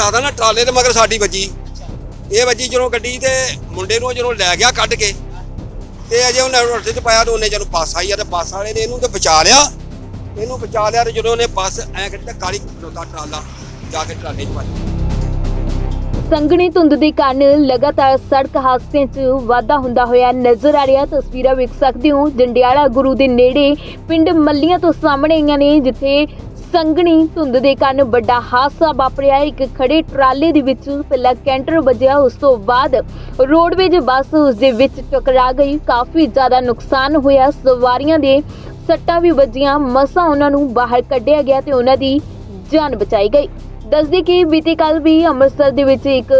ਦੱਸਦਾ ਨਾ ਟਰਾਲੇ ਦੇ ਮਗਰ ਸਾਡੀ ਵੱਜੀ। ਇਹ ਵੱਜੀ ਜਦੋਂ ਗੱਡੀ ਤੇ ਮੁੰਡੇ ਨੂੰ ਜਦੋਂ ਲੈ ਗਿਆ ਕੱਢ ਕੇ, ਤੇ ਅਜੇ ਉਹਨੇ ਰੋਟੇ 'ਚ ਪਾਇਆ ਤੇ ਉਹਨੇ ਜਦੋਂ ਬੱਸ ਆਈ ਆ ਤੇ ਬੱਸ ਵਾਲੇ ਨੇ ਇਹਨੂੰ ਤੇ ਬਚਾ ਲਿਆ। ਇਹਨੂੰ ਬਚਾ ਲਿਆ ਤੇ ਜਦੋਂ ਉਹਨੇ ਬੱਸ ਐ ਕਰੀ ਕਾਲੀ ਖਲੋਤਾ ਟਰਾਲਾ ਜਾ ਕੇ ਟਰਾਲੇ 'ਚ ਵੱਜ ਸੰਘਣੀ ਧੁੰਦ ਦੇ ਕਾਰਨ ਲਗਾਤਾਰ ਸੜਕ ਹਾਦਸੇ 'ਚ ਵਾਧਾ ਹੁੰਦਾ ਹੋਇਆ ਨਜ਼ਰ ਆ ਰਿਹਾ। ਤਸਵੀਰਾਂ ਵੇਖ ਸਕਦੇ ਹੋ। ਜੰਡਿਆਲਾ ਗੁਰੂ ਦੇ ਨੇੜੇ ਪਿੰਡ ਮੱਲੀਆਂ ਤੋਂ ਸਾਹਮਣੇ ਆਈਆਂ ਨੇ, ਜਿੱਥੇ ਸੰਘਣੀ ਧੁੰਦ ਦੇ ਕਾਰਨ ਵੱਡਾ ਹਾਦਸਾ ਵਾਪਰਿਆ। ਇੱਕ ਖੜੇ ਟਰਾਲੇ ਦੇ ਵਿੱਚ ਪਹਿਲਾਂ ਕੈਂਟਰ ਵੱਜਿਆ, ਉਸ ਤੋਂ ਬਾਅਦ ਰੋਡਵੇਜ ਬੱਸ ਉਸ ਦੇ ਵਿੱਚ ਟਕਰਾ ਗਈ। ਕਾਫੀ ਜ਼ਿਆਦਾ ਨੁਕਸਾਨ ਹੋਇਆ। ਸਵਾਰੀਆਂ ਦੇ ਸੱਟਾਂ ਵੀ ਵੱਜੀਆਂ। ਮਸਾਂ ਉਹਨਾਂ ਨੂੰ ਬਾਹਰ ਕੱਢਿਆ ਗਿਆ ਤੇ ਉਹਨਾਂ ਦੀ ਜਾਨ ਬਚਾਈ ਗਈ। ਦੱਸਦੇ ਕਿ ਬੀਤੇ ਕੱਲ ਵੀ ਅੰਮ੍ਰਿਤਸਰ ਦੇ ਵਿੱਚ ਇੱਕ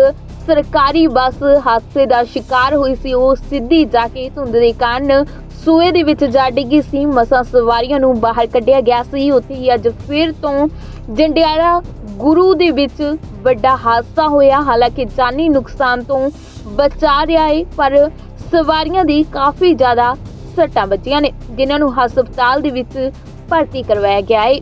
ਸਰਕਾਰੀ ਬੱਸ ਹਾਦਸੇ ਦਾ ਸ਼ਿਕਾਰ ਹੋਈ ਸੀ। ਉਹ ਸਿੱਧੀ ਜਾ ਕੇ ਧੁੰਦ ਦੇ ਕਾਰਨ ਸੂਏ ਦੇ ਵਿੱਚ ਜਾ ਡਿੱਗੀ ਸੀ। ਮਸਾਂ ਸਵਾਰੀਆਂ ਨੂੰ ਬਾਹਰ ਕੱਢਿਆ ਗਿਆ ਸੀ। ਉੱਥੇ ਹੀ ਅੱਜ ਫਿਰ ਤੋਂ ਜੰਡਿਆਲਾ ਗੁਰੂ ਦੇ ਵਿੱਚ ਵੱਡਾ ਹਾਦਸਾ ਹੋਇਆ। ਹਾਲਾਂਕਿ ਜਾਨੀ ਨੁਕਸਾਨ ਤੋਂ ਬਚਾ ਰਿਹਾ ਹੈ ਪਰ ਸਵਾਰੀਆਂ ਦੀ ਕਾਫੀ ਜ਼ਿਆਦਾ ਸੱਟਾਂ ਵੱਜੀਆਂ ਨੇ, ਜਿਨ੍ਹਾਂ ਨੂੰ ਹਸਪਤਾਲ ਦੇ ਵਿੱਚ ਭਰਤੀ ਕਰਵਾਇਆ ਗਿਆ ਹੈ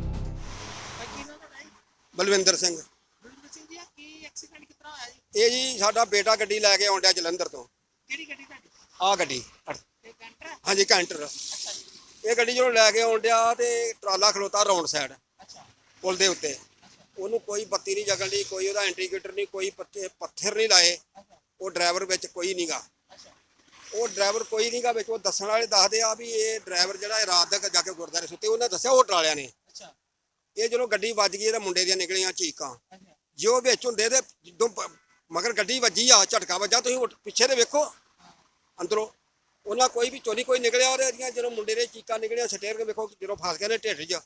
ਬਲਵਿੰਦਰ ਸਿੰਘ ਬਲਵਿੰਦਰ ਸਿੰਘ ਜੀ ਆਹ ਕੀ ਐਕਸੀਡੈਂਟ ਕਿਤਨਾ ਹੋਇਆ ਜੀ ਇਹ ਜੀ ਸਾਡਾ ਬੇਟਾ ਗੱਡੀ ਲੈ ਕੇ ਆਉਂਦਿਆ ਜਲੰਧਰ ਤੋਂ। ਕਿਹੜੀ ਗੱਡੀ ਤੁਹਾਡੀ? ਆ ਗੱਡੀ ਇਹ ਕੈਂਟਰ ਹੈ ਹਾਂਜੀ ਕੈਂਟਰ ਅੱਛਾ ਜੀ। ਇਹ ਗੱਡੀ ਜਦੋਂ ਲੈ ਕੇ ਆਉਂਦਿਆ ਤੇ ਟਰਾਲਾ ਖਲੋਤਾ ਰੌਂਡ ਸਾਈਡ ਅੱਛਾ। ਪੁਲ ਦੇ ਉੱਤੇ। ਉਹਨੂੰ ਕੋਈ ਬੱਤੀ ਨਹੀਂ ਜਗਣ ਦੀ ਕੋਈ ਉਹਦਾ ਇੰਡੀਕੇਟਰ ਨਹੀਂ ਕੋਈ ਪੱਥੇ ਪੱਥਰ ਨਹੀਂ ਲਾਏ। ਉਹ ਡਰਾਈਵਰ ਵਿੱਚ ਕੋਈ ਨਹੀਂਗਾ ਅੱਛਾ। ਉਹ ਡਰਾਈਵਰ ਕੋਈ ਨਹੀਂਗਾ ਵਿੱਚ ਉਹ ਦੱਸਣ ਵਾਲੇ ਦੱਸਦੇ ਆ ਵੀ ਇਹ ਡਰਾਈਵਰ ਜਿਹੜਾ ਇਹ ਰਾਤ ਤੱਕ ਜਾ ਕੇ ਗੁਰਦਾਰੇ ਸੁੱਤੇ ਉਹਨਾਂ ਦੱਸਿਆ ਉਹ ਟਰਾਲਿਆਂ ਨੇ। ਅੱਛਾ। ਇਹ ਜਦੋਂ ਗੱਡੀ ਵੱਜ ਗਈ ਇਹਦੇ ਮੁੰਡੇ ਦੀਆਂ ਨਿਕਲੀਆਂ ਚੀਕਾਂ। ਅੱਛਾ। ਜੋ ਵਿੱਚ ਹੁੰਦੇ ਤੇ ਜਦੋਂ ਪ- ਮਗਰ ਗੱਡੀ ਵੱਜੀ ਆ ਝਟਕਾ ਵੱਜਾ ਤੁਸੀਂ ਉੱਠ- ਪਿੱਛੇ ਦੇ ਵੇਖੋ ਅੰਦਰੋਂ। ਉਹਨਾਂ ਕੋਈ ਵੀ ਚੋਰੀ ਕੋਈ ਨਿਕਲਿਆ ਉਹਦੇ ਦੀਆਂ ਜਦੋਂ ਮੁੰਡੇ ਦੇ ਚੀਕਾਂ ਨਿਕਲੀਆਂ ਸਟੇਰ ਕੇ ਵੇਖੋ ਜਦੋਂ ਫਸ ਗਏ ਨੇ ਢਿੱਡ 'ਚ।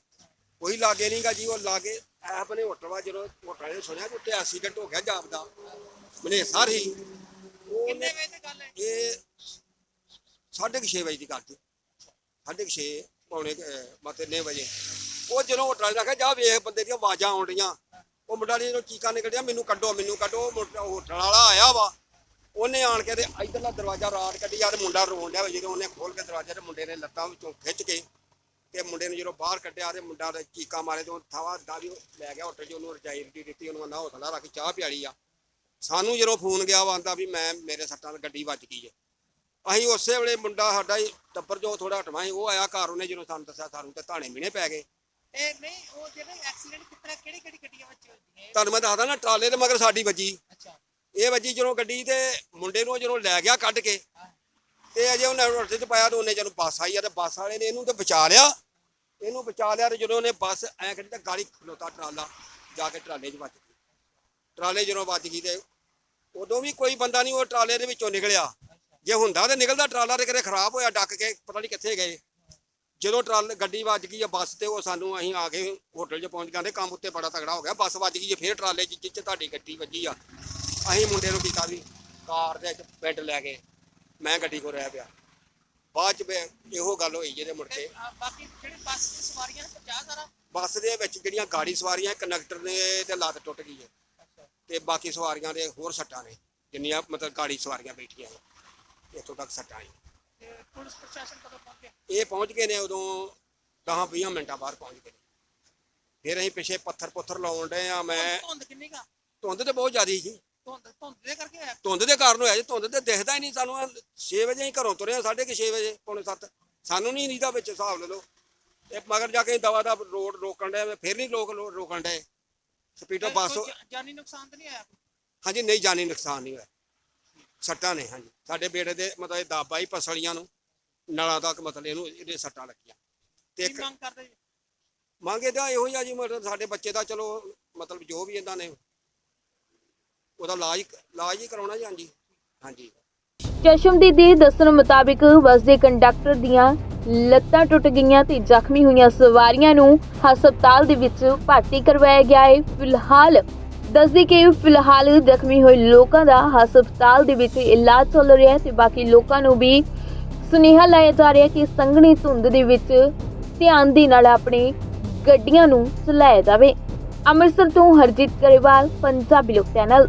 ਕੋਈ ਲਾਗੇ ਨਹੀਂਗਾ ਜੀ ਉਹ ਲਾਗੇ ਐਪ ਨੇ ਹੋਟਲ ਵਾ ਜਦੋਂ ਹੋਟਲ ਨੇ ਸੁਣਿਆ ਕਿ ਉੱਥੇ ਐਕਸੀਡੈਂਟ ਹੋ ਗਿਆ ਜਾਪਦਾ ਮਨੇ ਸਾਰੀ ਕਿੰਨੇ ਵਜੇ ਦੀ ਗੱਲ ਹੈ? ਇਹ ਸਾਢੇ ਕੁ ਛੇ ਵਜੇ ਦੀ ਗੱਲ ਸੀ। ਸਾਢੇ ਕੁ ਛੇ ਪੌਣੇ ਕੁ, ਅਹ, ਮਤਲਬ ਨੇ ਵਜੇ। ਉਹ ਜਦੋਂ ਹੋਟਲ ਨੇ ਆਖਿਆ ਜਾ ਵੇਖ ਬੰਦੇ ਦੀਆਂ ਆਵਾਜ਼ਾਂ ਆਉਣ ਰਹੀਆਂ ਉਹ ਮੁੰਡਾ ਨੇ ਜਦੋਂ ਚੀਕਾਂ ਨਿਕਲਿਆ ਮੈਨੂੰ ਕੱਢੋ ਮੈਨੂੰ ਕੱਢੋ, ਉਹ ਮੁੰਡਾ- ਉਹ ਹੋਟਲ ਵਾਲਾ ਆਇਆ ਵਾ। ਉਹਨੇ ਆਣ ਕੇ ਤੇ ਇਧਰਲਾ ਦਰਵਾਜ਼ਾ ਰਾਤ ਕੱਢੀ ਆ ਮੁੰਡਾ ਰੋਣ ਡਿਆ ਵਾ। ਜਦੋਂ ਉਹਨੇ ਖੋਲ ਕੇ ਦਰਵਾਜ਼ਾ ਤੇ ਮੁੰਡੇ ਨੇ ਲੱਤਾਂ ਵਿੱਚੋਂ ਖਿੱਚ ਕੇ ਤੇ ਮੁੰਡੇ ਨੂੰ ਜਦੋਂ ਬਾਹਰ ਕੱਢਿਆ ਤੇ ਮੁੰਡਾ ਦੇ ਚੀਕਾਂ ਮਾਰੇ ਤੇ ਉਹ ਥਾਵਾ ਦਾਦੀ ਲੈ ਗਿਆ ਹੋਟਲ 'ਚ, ਉਹਨੂੰ ਰਜਾਈ ਰੁਜੀ ਦਿੱਤੀ, ਉਹਨੂੰ ਆਂਦਾ ਹੌਸਲਾ ਰੱਖ ਚਾਹ ਪਿਆਲੀ ਆ। ਸਾਨੂੰ ਜਦੋਂ ਫੋਨ ਗਿਆ ਵਾ, ਆਂਦਾ ਵੀ ਮੈਂ, ਮੇਰੇ ਸੱਟਾਂ ਨਾਲ ਗੱਡੀ ਵੱਜ ਗਈ ਹੈ ਅਸੀਂ ਉਸੇ ਵੇਲੇ ਮੁੰਡਾ ਸਾਡਾ ਹੀ ਟੱਬਰ ਜੋ ਥੋੜਾ ਹਟਵਾ ਸੀ, ਉਹ ਆਇਆ ਘਰ, ਉਹਨੇ ਜਦੋਂ ਸਾਨੂੰ ਦੱਸਿਆ, ਸਾਨੂੰ ਤੇ ਧਾਣੇ ਮੀਣੇ ਪੈ ਗਏ। ਇਹ ਨਹੀਂ, ਉਹ ਜਿਹੜਾ ਐਕਸੀਡੈਂਟ ਕਿਤਨਾ ਕਿਹੜੀ ਕਿਹੜੀ ਗੱਡੀਆਂ ਤੁਹਾਨੂੰ ਮੈਂ ਦੱਸਦਾ ਨਾ ਟਰਾਲੇ ਦੇ ਮਗਰ ਸਾਡੀ ਵੱਜੀ। ਇਹ ਵੱਜੀ ਜਦੋਂ ਗੱਡੀ ਤੇ ਮੁੰਡੇ ਨੂੰ ਜਦੋਂ ਲੈ ਗਿਆ ਕੱਢ ਕੇ ਤੇ ਅਜੇ ਉਹਨੇ ਰੋਟੇ 'ਚ ਪਾਇਆ ਤੇ ਉਹਨੇ ਜਦੋਂ ਬੱਸ ਆਈ ਆ ਤੇ ਬੱਸ ਵਾਲੇ ਨੇ ਇਹਨੂੰ ਤੇ ਬਚਾ ਲਿਆ। ਇਹਨੂੰ ਬਚਾ ਲਿਆ ਤੇ ਜਦੋਂ ਉਹਨੇ ਬੱਸ ਐ ਕਰੀ ਤੇ ਗਾੜੀ ਖਲੋਤਾ ਟਰਾਲਾ ਜਾ ਕੇ ਟਰਾਲੇ 'ਚ ਵੱਜ ਗਈ। ਟਰਾਲੇ ਜਦੋਂ ਵੱਜ ਗਈ ਤੇ ਉਦੋਂ ਵੀ ਕੋਈ ਬੰਦਾ ਨਹੀਂ ਉਹ ਟਰਾਲੇ ਦੇ ਵਿੱਚੋਂ ਨਿਕਲਿਆ। ਜੇ ਹੁੰਦਾ ਤੇ ਨਿਕਲਦਾ ਟਰਾਲਾ ਤੇ ਕਿਤੇ ਖਰਾਬ ਹੋਇਆ ਡੱਕ ਕੇ ਪਤਾ ਨਹੀਂ ਕਿੱਥੇ ਗਏ। ਜਦੋਂ ਟਰਾਲ ਗੱਡੀ ਵੱਜ ਗਈ ਆ ਬੱਸ ਤੇ ਉਹ ਸਾਨੂੰ ਅਸੀਂ ਆ ਕੇ ਹੋਟਲ 'ਚ ਪਹੁੰਚ ਗਏ ਕੰਮ ਉੱਤੇ ਬੜਾ ਤਗੜਾ ਹੋ ਗਿਆ ਬੱਸ ਵੱਜ ਗਈ ਜੇ ਫੇਰ ਟਰਾਲੇ 'ਚ ਜਿੱਚ ਤੁਹਾਡੀ ਗੱਡੀ ਵੱਜੀ ਆ। ਅਸੀਂ ਮੁੰਡੇ ਨੂੰ ਕੀਤਾ ਵੀ ਕਾਰ ਦੇ ਵਿੱਚ ਪਿੰਡ ਲੈ ਗਏ ਮੈਂ ਗੱਡੀ ਕੋ ਰਹਿ ਪਿਆ। ਬਾਅਦ 'ਚ ਇਹੋ ਗੱਲ ਹੋਈ ਜਿਹਦੇ ਮੁੜ ਕੇ। ਬਾਕੀ ਜਿਹੜੇ ਬੱਸ ਦੀ ਸਵਾਰੀਆਂ ਨੇ 50 ਸਾਰਾ? ਬੱਸ ਦੇ ਵਿੱਚ ਜਿਹੜੀਆਂ ਗਾੜੀ ਸਵਾਰੀਆਂ ਕੰਡਕਟਰ ਨੇ ਤੇ ਲੱਤ ਟੁੱਟ ਗਈ ਹੈ। ਤੇ ਬਾਕੀ ਸਵਾਰੀਆਂ ਦੇ ਹੋਰ ਸੱਟਾਂ ਨੇ ਜਿੰਨੀਆਂ ਮਤਲਬ ਗਾੜੀ ਸਵਾਰੀਆਂ ਬੈਠੀਆਂ ਨੇ ਇੱਥੋਂ ਤੱਕ ਸੱਟਾਂ ਆਈਆਂ। ਤੇ ਪੁਲਿਸ ਪ੍ਰਸ਼ਾਸਨ ਕਦੋਂ ਪਹੁੰਚਿਆ ਇਹ ਪਹੁੰਚ ਗਏ ਨੇ ਉਦੋਂ 10 20 ਮਿੰਟਾਂ ਬਾਅਦ ਪਹੁੰਚ ਗਏ ਨੇ। ਫਿਰ ਅਸੀਂ ਪਿੱਛੇ ਪੱਥਰ ਪੁੱਥਰ ਲਾਉਣ ਡਏ ਆ ਮੈਂ ਧੁੰਦ ਕਿੰਨੀ ਕਾ ਧੁੰਦ ਤੇ ਬਹੁਤ ਜ਼ਿਆਦੀ ਸੀ। ਧੁੰਦ ਧੁੰਦ ਦੇ ਕਰਕੇ ਹੋਇਆ? ਧੁੰਦ ਦੇ ਕਾਰਨ ਹੋਇਆ ਜੀ ਧੁੰਦ ਤੇ ਦਿਖਦਾ ਹੀ ਨਹੀਂ। ਸਾਨੂੰ 6 ਵਜੇ ਹੀ ਘਰੋਂ ਤੁਰੇ ਆ 6:30 ਵਜੇ ਪੌਣੇ 7 ਸਾਨੂੰ ਨਹੀਂ ਨੀਂਦਾ ਵਿੱਚ ਹਿਸਾਬ ਲੈ ਲਓ। ਇਹ ਮਗਰ ਜਾ ਕੇ ਦਵਾ ਦਾ ਰੋਡ ਰੋਕਣ ਡਿਆ ਫਿਰ ਨਹੀਂ ਲੋਕ ਰੋਕਣ ਡਏ। ਸਪੀਡੋ ਤੇ ਬੱਸ ਜਾਨੀ ਨੁਕਸਾਨ ਤਾਂ ਨਹੀਂ ਆਇਆ ਹਾਂਜੀ ਨਹੀਂ ਜਾਨੀ ਨੁਕਸਾਨ ਨਹੀਂ ਹੋਇਆ। ਸੱਟਾਂ ਨੇ ਹਾਂਜੀ। ਸਾਡੇ ਬੇੜੇ ਦੇ ਮਤਲਬ ਇਹ ਦਾਬਾ ਹੀ ਪਸਲੀਆਂ ਨੂੰ ਨਲਾਂ ਤੱਕ ਮਤਲਬ ਇਹਨੂੰ ਇਹਦੇ ਸੱਟਾਂ ਲੱਗੀਆਂ। ਤੇ ਕੀ ਇੱਕ ਮੰਗ ਕਰਦੇ ਜੀ? ਮੰਗੇ ਤਾਂ ਇਹੋ ਹੀ ਆ ਜੀ ਮਤਲਬ ਸਾਡੇ ਬੱਚੇ ਦਾ ਚਲੋ ਮਤਲਬ ਜੋ ਵੀ ਇਹਨਾਂ ਨੇ ਉਹਦਾ ਇਲਾਜ ਇਲਾਜ ਹੀ ਕਰਾਉਣਾ ਜੀ ਹਾਂਜੀ। ਹਾਂਜੀ। ਚਸ਼ਮਦੀਦ ਦੇ ਦੱਸਣ ਮੁਤਾਬਿਕ ਬੱਸ ਦੇ ਕੰਡਕਟਰ ਦੀਆਂ ਲੱਤਾਂ ਟੁੱਟ ਗਈਆਂ ਤੇ ਜ਼ਖਮੀ ਹੋਈਆਂ ਸਵਾਰੀਆਂ ਨੂੰ ਹਸਪਤਾਲ ਦੇ ਵਿੱਚ ਭਰਤੀ ਕਰਵਾਇਆ ਗਿਆ ਹੈ। ਫਿਲਹਾਲ ਦੱਸਦੀ ਕਿ ਫਿਲਹਾਲ ਜ਼ਖਮੀ ਹੋਏ ਲੋਕਾਂ ਦਾ ਹਸਪਤਾਲ ਦੇ ਵਿੱਚ ਇਲਾਜ ਚੱਲ ਰਿਹਾ ਹੈ ਤੇ ਬਾਕੀ ਲੋਕਾਂ ਨੂੰ ਵੀ ਸੁਨੇਹਾ ਲਾਇਆ ਜਾ ਰਿਹਾ ਕਿ ਸੰਘਣੀ ਧੁੰਦ ਦੇ ਵਿੱਚ ਧਿਆਨ ਦੇ ਨਾਲ ਆਪਣੇ ਗੱਡੀਆਂ ਨੂੰ ਚਲਾਇਆ ਜਾਵੇ। ਅੰਮ੍ਰਿਤਸਰ ਤੋਂ ਹਰਜੀਤ ਗਰੇਵਾਲ, ਪੰਜਾਬੀ ਲੋਕ ਚੈਨਲ।